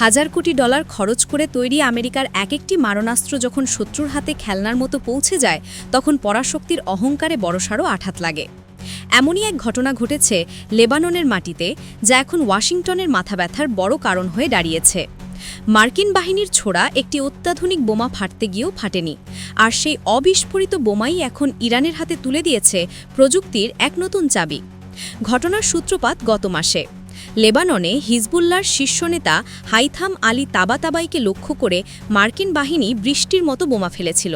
হাজার কোটি ডলার খরচ করে তৈরি আমেরিকার এক একটি মারণাস্ত্র যখন শত্রুর হাতে খেলনার মতো পৌঁছে যায়, তখন পরাশক্তির অহংকারে বড়সড় আঘাত লাগে। এমনই এক ঘটনা ঘটেছে লেবাননের মাটিতে, যা এখন ওয়াশিংটনের মাথা ব্যথার বড় কারণ হয়ে দাঁড়িয়েছে। মার্কিন বাহিনীর ছোড়া একটি অত্যাধুনিক বোমা ফাটতে গিয়েও ফাটেনি, আর সেই অবিস্ফোরিত বোমাই এখন ইরানের হাতে তুলে দিয়েছে প্রযুক্তির এক নতুন চাবি। ঘটনার সূত্রপাত গত মাসে। লেবাননে হিজবুল্লার শীর্ষ নেতা হাইথাম আলী তাবাতাবাইকে লক্ষ্য করে মার্কিন বাহিনী বৃষ্টির মতো বোমা ফেলেছিল।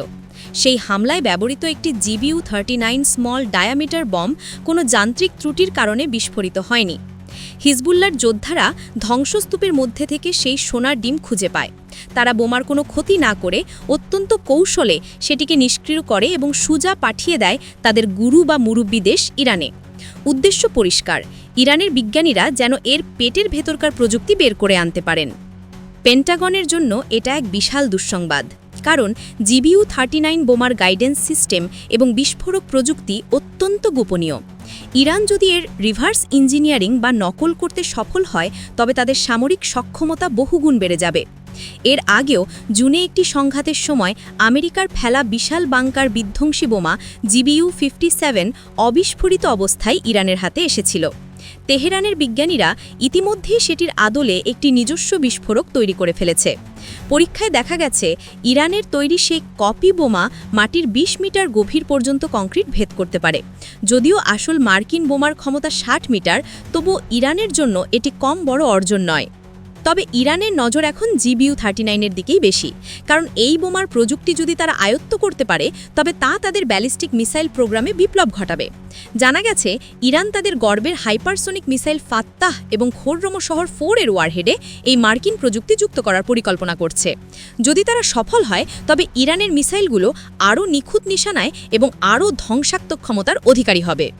সেই হামলায় ব্যবহৃত একটি GBU thirty nine small diameter bomb কোনো যান্ত্রিক ত্রুটির কারণে বিস্ফোরিত হয়নি। হিজবুল্লার যোদ্ধারা ধ্বংসস্তূপের মধ্যে থেকে সেই সোনার ডিম খুঁজে পায়। তারা বোমার কোনো ক্ষতি না করে অত্যন্ত কৌশলে সেটিকে নিষ্ক্রিয় করে এবং সুজা পাঠিয়ে দেয় তাদের গুরু বা মুরব্বী দেশ ইরানে। উদ্দেশ্য পরিষ্কার। ইরানের বিজ্ঞানীরা যেন এর পেটের ভেতরকার প্রযুক্তি বের করে আনতে পারেন। পেন্টাগনের জন্য এটা এক বিশাল দুঃসংবাদ। কারণ জিবিউ থার্টি নাইন বোমার গাইডেন্স সিস্টেম এবং বিস্ফোরক প্রযুক্তি অত্যন্ত গোপনীয়। ইরান যদি এর রিভার্স ইঞ্জিনিয়ারিং বা নকল করতে সফল হয়, তবে তাদের সামরিক সক্ষমতা বহুগুণ বেড়ে যাবে। এর আগেও জুনে একটি সংঘাতের সময় আমেরিকার ফেলা বিশাল বাংকার বিধ্বংসী বোমা জিবিইউ ফিফটি সেভেন অবিস্ফোরিত অবস্থায় ইরানের হাতে এসেছিল। তেহরানের বিজ্ঞানীরা ইতিমধ্যেই সেটির আদলে একটি নিজস্ব বিস্ফোরক তৈরি করে ফেলেছে। পরীক্ষায় দেখা গেছে, ইরানের তৈরি সেই কপি বোমা মাটির ২০ মিটার গভীর পর্যন্ত কংক্রিট ভেদ করতে পারে। যদিও আসল মার্কিন বোমার ক্ষমতা ষাট মিটার তবু ইরানের জন্য এটি কম বড় অর্জন নয়। তবে ইরানের নজর এখন জিবিউ থার্টি নাইনের দিকেই বেশি। কারণ এই বোমার প্রযুক্তি যদি তারা আয়ত্ত করতে পারে, তবে তা তাদের ব্যালিস্টিক মিসাইল প্রোগ্রামে বিপ্লব ঘটাবে। জানা গেছে, ইরান তাদের গর্বের হাইপারসোনিক মিসাইল ফাত্তাহ এবং খোররম শহর ফোর এর ওয়ারহেডে এই মার্কিন প্রযুক্তি যুক্ত করার পরিকল্পনা করছে। যদি তারা সফল হয়, তবে ইরানের মিসাইলগুলো আরও নিখুঁত নিশানায় এবং আরও ধ্বংসাত্মক ক্ষমতার অধিকারী হবে।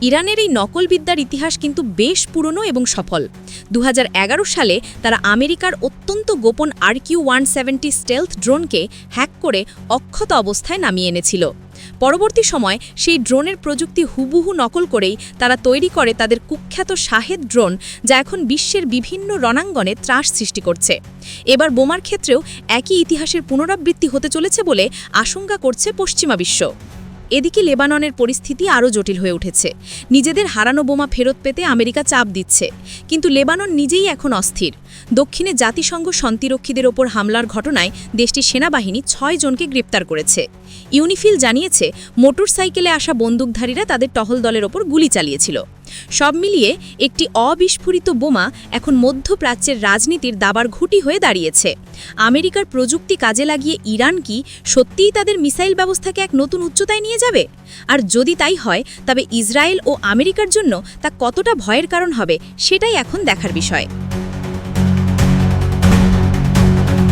ইরানের এই নকলবিদ্যার ইতিহাস কিন্তু বেশ পুরনো এবং সফল। দু হাজার এগারো সালে তারা আমেরিকার অত্যন্ত গোপন আরকিউ ওয়ান সেভেন্টি স্টেলথ ড্রোনকে হ্যাক করে অক্ষত অবস্থায় নামিয়ে এনেছিল। পরবর্তী সময় সেই ড্রোনের প্রযুক্তি হুবহু নকল করেই তারা তৈরি করে তাদের কুখ্যাত শাহেদ ড্রোন, যা এখন বিশ্বের বিভিন্ন রণাঙ্গনে ত্রাস সৃষ্টি করছে। এবার বোমার ক্ষেত্রেও একই ইতিহাসের পুনরাবৃত্তি হতে চলেছে বলে আশঙ্কা করছে পশ্চিমা বিশ্ব। এদিকে লেবাননের পরিস্থিতি আরও জটিল হয়ে উঠেছে। নিজেদের হারানো বোমা ফেরত পেতে আমেরিকা চাপ দিচ্ছে। কিন্তু লেবানন নিজেই এখন অস্থির। দক্ষিণে জাতিসংঘ শান্তিরক্ষীদের ওপর হামলার ঘটনায় দেশটির সেনাবাহিনী ছয় জনকে গ্রেপ্তার করেছে। ইউনিফিল জানিয়েছে, মোটরসাইকেলে আসা বন্দুকধারীরা তাদের টহল দলের ওপর গুলি চালিয়েছিল। সব মিলিয়ে একটি অবিস্ফোরিত বোমা এখন মধ্যপ্রাচ্যের রাজনীতির দাবার ঘুটি হয়ে দাঁড়িয়েছে। আমেরিকার প্রযুক্তি কাজে লাগিয়ে ইরান কি সত্যিই তাদের মিসাইল ব্যবস্থাকে এক নতুন উচ্চতায় নিয়ে যাবে? আর যদি তাই হয়, তবে ইসরায়েল ও আমেরিকার জন্য তা কতটা ভয়ের কারণ হবে, সেটাই এখন দেখার বিষয়।